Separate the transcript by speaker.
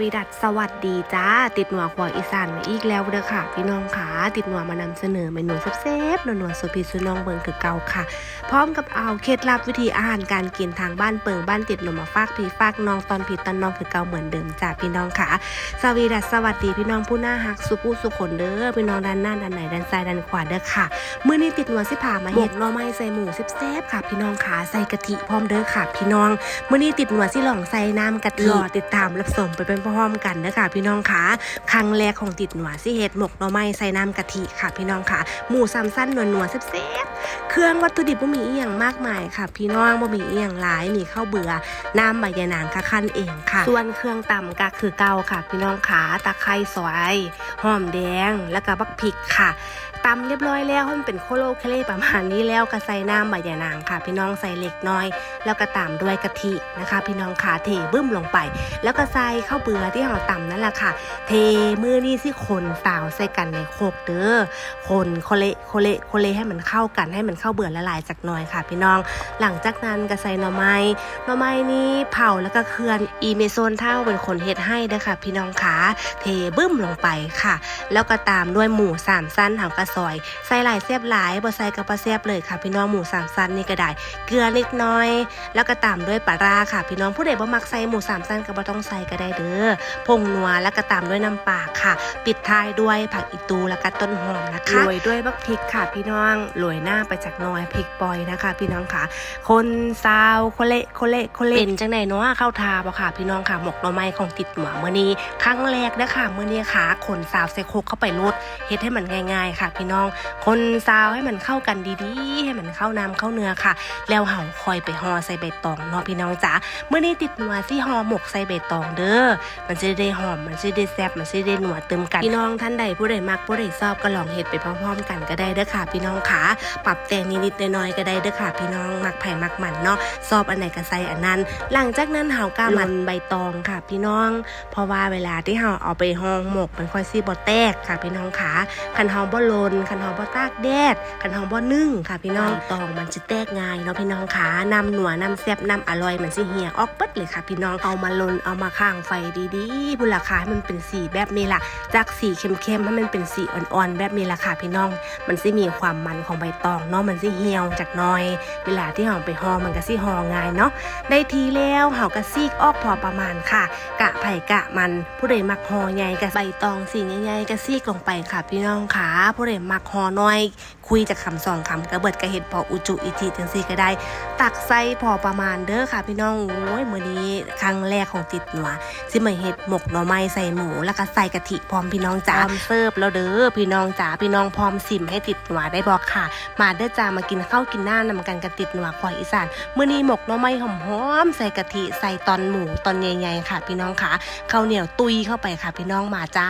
Speaker 1: วีดัสสวัสดีจ้า ติดหนวกหัวอีสานมาอีกแล้วเด้อค่ะ พี่น้องขาติดหนวกมานำเสนอเมนูเซฟๆหนวๆสุดพีสุน้องเบิงคือเก่าค่ะ พร้อมกับเอาเคล็ดลับวิธีอาหารการกินทางบ้านเปิงบ้านติดหนมมาฝากพี่ฝากน้องตอนพี่ตอนน้องคือเก่าเหมือนเดิมจ้าพี่น้องค่ะสวีดัสสวัสดีพี่น้องผู้น่าฮักสุผู้สุขนเด้อพี่น้องด้านหน้าด้านไหนด้านซ้ายด้านขวาเด้อค่ะมื้อนี้ติดหนวดสิพามาเห็ดหน่อไม้ใส่หมูเซฟๆค่ะ พี่น้องขาใส่กะทิพร้อมเด้อค่ะ พี่น้องมื่อนี้ติดหนวดสิหลองใส่น้ำกะทิรอติดตามรับชมไปเป็นพร้อมๆกันนะคะพี่น้องคะครั้งแรกของติดหนวดสิเห็ดหมกหน่อไม้ใส่น้ำกะทิค่ะ พี่น้องค่ะ หมูซัมสั้นหนวดหนวดๆแซ่บ เครื่องวัตถุดิบบ่มีอีหยังมากมายค่ะพี่น้องบ่มีอีหยังหลายมีข้าวเบื่อน้ำใบยะนางคะขั้นเองค่ะ ส่วนเครื่องต่ำก็คือเกาค่ะ พี่น้องขาตะไคร้ซอยหอมแดง แล้วก็บักพริกค่ะตำเรียบร้อยแล้วมันเป็นโคโลเคเลประมาณนี้แล้วก็ใส่น้ำใบยะนางค่ะ พี่น้องใส่เล็กน้อย แล้วก็ตามด้วยกะทินะคะ พี่น้องขาเทบึ้มลงไป แล้วก็ใส่ข้าวเบื่อที่เราตำนั่นแหละค่ะ เทมือนี่สิคนสาวใส่กันในโคกเด้อคนโคเละโคเละโคเละให้มันเข้ากันให้มันเข้าเบื่อละลายจากหน่อยค่ะ พี่น้อง หลังจากนั้นก็ใส่หน่อไม้หน่อไม้นี้เผาแล้วก็เคลื่อนอีเมโซนเท่าเป็นคนเฮ็ดให้เด้ค่ะพี่น้องขาเทบึ้มลงไปค่ะ แล้วก็ตามด้วยหมูสามสั้นหางกระซอยใส่หลายเสียบหลายบ่ใส่กระปะเสียบเลยค่ะ พี่น้องหมูสามสั้นนี่ก็ได้ เกลือเล็กน้อย แล้วก็ตามด้วยปลาราค่ะ พี่น้องผู้ใดบ่มักใส่หมูสามสั้นก็บ่ต้องใส่ก็ได้เด้อผงนัวแล้วก็ตามด้วยน้ำปลาค่ะ ปิดท้ายด้วยผักอีตูแล้วก็ต้นหอมนะคะโรยด้วยบักพริกค่ะ พี่น้องโรยหน้าไปจากน้อยพริกปอยนะคะ พี่น้องค่ะ คนซาวโคเละโคเละโคเละเป็นจังไหนเนาะเข้าทาบ่ค่ะ พี่น้องค่ะหมกหน่อไม้ของติดหมาเมื่อนี้ครั้งแรกเด้อค่ะเมื่อนี้ค่ะคนซาวใสโคเข้าไปรดเฮ็ดให้มันง่าย ๆ ค่ะ พี่น้อง คนซาวให้มันเข้ากันดีๆ ให้มันเข้าน้ำเข้าเนื้อค่ะ แล้วเห่าคอยไปห่อใส่ใบตองเนาะพี่น้องจ๋าเมื่อนี้ติดหนัวที่ห่อหมกใส่ใบตองเด้อมันจะได้หอมมันจะได้แซ่บมันจะได้หนัวเติมกันพี่น้องท่านใดผู้ใดมักผู้ใดชอบก็ลองเฮ็ดไปพร้อมๆ กันก็ได้เด้อค่ะ พี่น้องขาปบแต่งนิดๆหน่อยๆก็ได้เด้อค่ะ พี่น้องมักไผ่มักมันเนาะชอบอันไหนก็ใส่อันนั้น หลังจากนั้นเห่าก็มันใบตองค่ะ พี่น้อง เพราะว่าเวลาที่เห่าเอาไปห่อหมกมันค่อยซีบ่แตกค่ะพี่น้องขาคันเห่าบ่ลนคันเห่าบ่ตากแดดคันเห่าบ่นึ่งค่ะ พี่น้องตองมันจะแตกง่ายเนาะพี่น้องขานำหนัวนำแซ่บนำอร่อยมันสิเหี่ยออกเปิดเลยค่ะ พี่น้องเอามาลนเอามาข้างไฟดีๆบุราคาให้มันเป็นสีแบบนี้ล่ะจากสีเข้มๆให้มันเป็นสีอ่อนๆแบบนี้ล่ะค่ะพี่น้อง มันสิมีความมันของใบตองเนาะมันสิเหี่ยวจากน้อย เวลาที่เห่าไปห่อมันก็สิห่อง่ายเนาะได้ทีแล้วเห่าก็ซีกออกพอประมาณค่ะ กะไผ่กะมันผู้ใดมักหอใหญ่กะใบตองสีใหญ่ๆกะซีกลงไปค่ะพี่น้องค่ะผู้ใดมักหอน้อยคุยจากคำสองคำกระเบิดกระเห็ดพออุจุอีทีจังซี่ก็ได้ ตักใส่พอประมาณเด้อค่ะพี่น้องโอ้ยมื้อนี้ครั้งแรกของติดหนัวสิมาเฮ็ดหมกหน่อไม้ใส่หมูแล้วก็ใส่กะทิพร้อมพี่น้องจ้าพร้อมเสิร์ฟแล้วเด้อพี่น้องจ๋าพี่น้องพร้อมสิมให้ติดหนัวได้บอกค่ะ มาเด้อจ้ามากินข้าวกินหน้านำกันกับติดหนัวควายอีสานมื้อนี้หมกหน่อไม้หอมๆใส่กะทิใส่ตอนหมูตอนใหญ่ๆค่ะ พี่น้องค่ะข้าวเหนียวตุยเข้าไปค่ะ พี่น้องมาจ้า